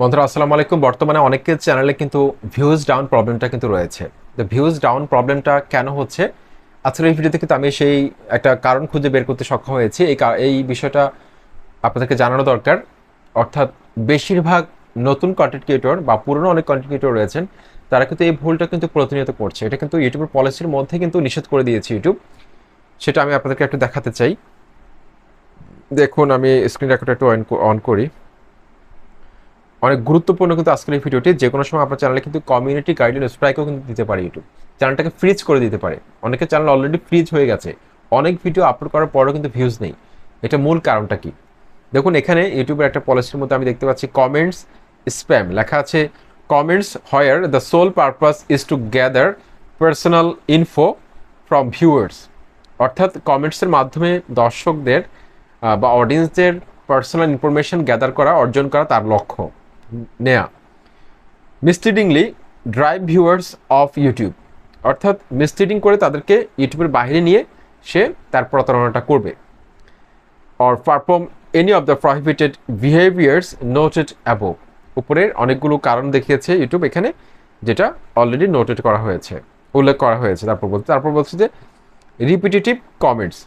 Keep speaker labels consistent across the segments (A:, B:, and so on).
A: বন্ধুরা, আসসালামু আলাইকুম। বর্তমানে অনেকের চ্যানেলে কিন্তু ভিউজ ডাউন প্রবলেমটা কিন্তু রয়েছে। তো ভিউজ ডাউন প্রবলেমটা কেন হচ্ছে? আজকের এই ভিডিওতে কিন্তু আমি সেই একটা কারণ খুঁজে বের করতে সক্ষম হয়েছি। এই এই বিষয়টা আপনাদেরকে জানানো দরকার। অর্থাৎ বেশিরভাগ নতুন কন্টেন্ট ক্রিয়েটর বা পুরনো অনেক কন্টেন্ট ক্রিয়েটর রয়েছেন, তারা কিন্তু এই ভুলটা কিন্তু প্রতিনিয়ত করছে। এটা কিন্তু ইউটিউবের পলিসির মধ্যে কিন্তু নিষেধ করে দিয়েছে ইউটিউব সেটা আমি আপনাদেরকে একটু দেখাতে চাই। দেখুন, আমি স্ক্রিন রেকর্ডটা একটু অন করি। অনেক গুরুত্বপূর্ণ কিন্তু আজকের এই ভিডিওটি। যে কোনো সময় আপনার চ্যানেলে কিন্তু কমিউনিটি গাইডলাইন স্ট্রাইকও কিন্তু দিতে পারে ইউটিউব চ্যানেলটাকে ফ্রিজ করে দিতে পারে। অনেকের চ্যানেল অলরেডি ফ্রিজ হয়ে গেছে। অনেক ভিডিও আপলোড করার পরেও কিন্তু ভিউজ নেই। এটা মূল কারণটা কি? দেখুন, এখানে ইউটিউবের একটা পলিসির মধ্যে আমি দেখতে পাচ্ছি কমেন্টস স্প্যাম লেখা আছে comments where the sole purpose is to gather personal info from viewers অর্থাৎ কমেন্টসের মাধ্যমে দর্শকদের বা অডিয়েন্সদের পার্সোনাল ইনফরমেশন গ্যাদার করা, অর্জন করা তার লক্ষ্য। নেয়া। Misleadingly drive viewers off YouTube অর্থাৎ মিসলিডিং করে তাদেরকে ইউটিউবের বাইরে নিয়ে সে তার প্রতারণাটা করবে। Or perform any of the prohibited behaviours noted above উপরের অনেকগুলো কারণ দেখিয়েছে ইউটিউব এখানে, যেটা অলরেডি নোটেড করা হয়েছে, উল্লেখ করা হয়েছে। তারপর বলছে তারপর বলছে যে রিপিটেটিভ কমেন্টস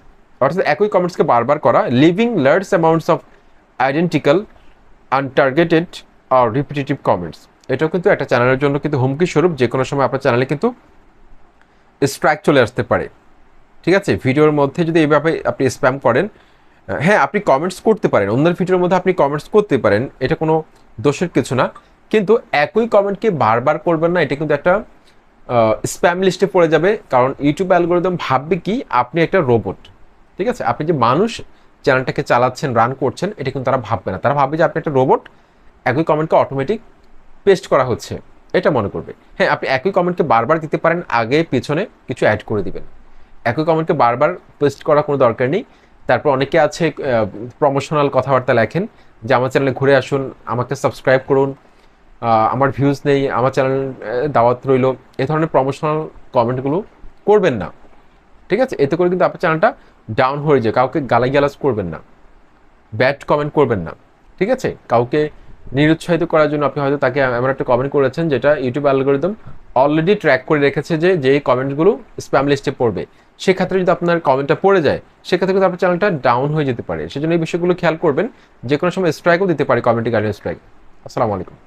A: অর্থাৎ একই কমেন্টসকে বারবার করা leaving large amounts of identical untargeted R repetitive comments এটাও কিন্তু একটা চ্যানেলের জন্য কিন্তু হুমকি স্বরূপ, যে কোনো সময় আপনার চ্যানেলে কিন্তু স্ট্রাইক চলে আসতে পারে। ঠিক আছে? ভিডিওর মধ্যে যদি এইভাবে আপনি স্প্যাম করেন হ্যাঁ আপনি কমেন্টস করতে পারেন। অন্যের ভিডিওর মধ্যে আপনি কমেন্টস করতে পারেন। এটা কোনো দোষের কিছু না। কিন্তু একই কমেন্টকে বারবার করবেন না, এটা কিন্তু একটা স্প্যাম লিস্টে পড়ে যাবে। কারণ ইউটিউব অ্যালগোরিদম ভাববে কি? আপনি একটা রোবট ঠিক আছে? আপনি যে মানুষ চ্যানেলটাকে চালাচ্ছেন রান করছেন, এটা কিন্তু তারা ভাববে না। তারা ভাববে যে আপনি একটা রোবট একই কমেন্টকে অটোমেটিক পেস্ট করা হচ্ছে। এটা মনে করবে। হ্যাঁ আপনি একই কমেন্টকে বারবার দিতে পারেন, আগে, পিছনে কিছু অ্যাড করে দিবেন। একই কমেন্টকে বারবার পেস্ট করার কোনো দরকার নেই। তারপর অনেকে আছে প্রমোশনাল কথাবার্তা লেখেন যে, আমার চ্যানেলে ঘুরে আসুন, আমাকে সাবস্ক্রাইব করুন আমার ভিউজ নেই, আমার চ্যানেল দাওয়াত রইল। এ ধরনের প্রমোশনাল কমেন্টগুলো করবেন না। ঠিক আছে? এতে করে কিন্তু আপনার চ্যানেলটা ডাউন হয়ে যায়। কাউকে গালাই গালাজ করবেন না। ব্যাড কমেন্ট করবেন না। ঠিক আছে? কাউকে নিরুৎসাহিত করার জন্য আপনি হয়তো তাকে এমন একটা কমেন্ট করেছেন যেটা ইউটিউব অ্যালগোরিদম অলরেডি ট্র্যাক করে রেখেছে যে যেই কমেন্টগুলো স্প্যাম লিস্টে পড়বে। সেক্ষেত্রে যদি আপনার কমেন্টটা পড়ে যায়, সেক্ষেত্রে কিন্তু আপনার চ্যানেলটা ডাউন হয়ে যেতে পারে। সেজন্য এই বিষয়গুলো খেয়াল করবেন। যে কোনো সময় স্ট্রাইকও দিতে পারে কমেন্টি গাড়ি স্ট্রাইক আসসালামু আলাইকুম।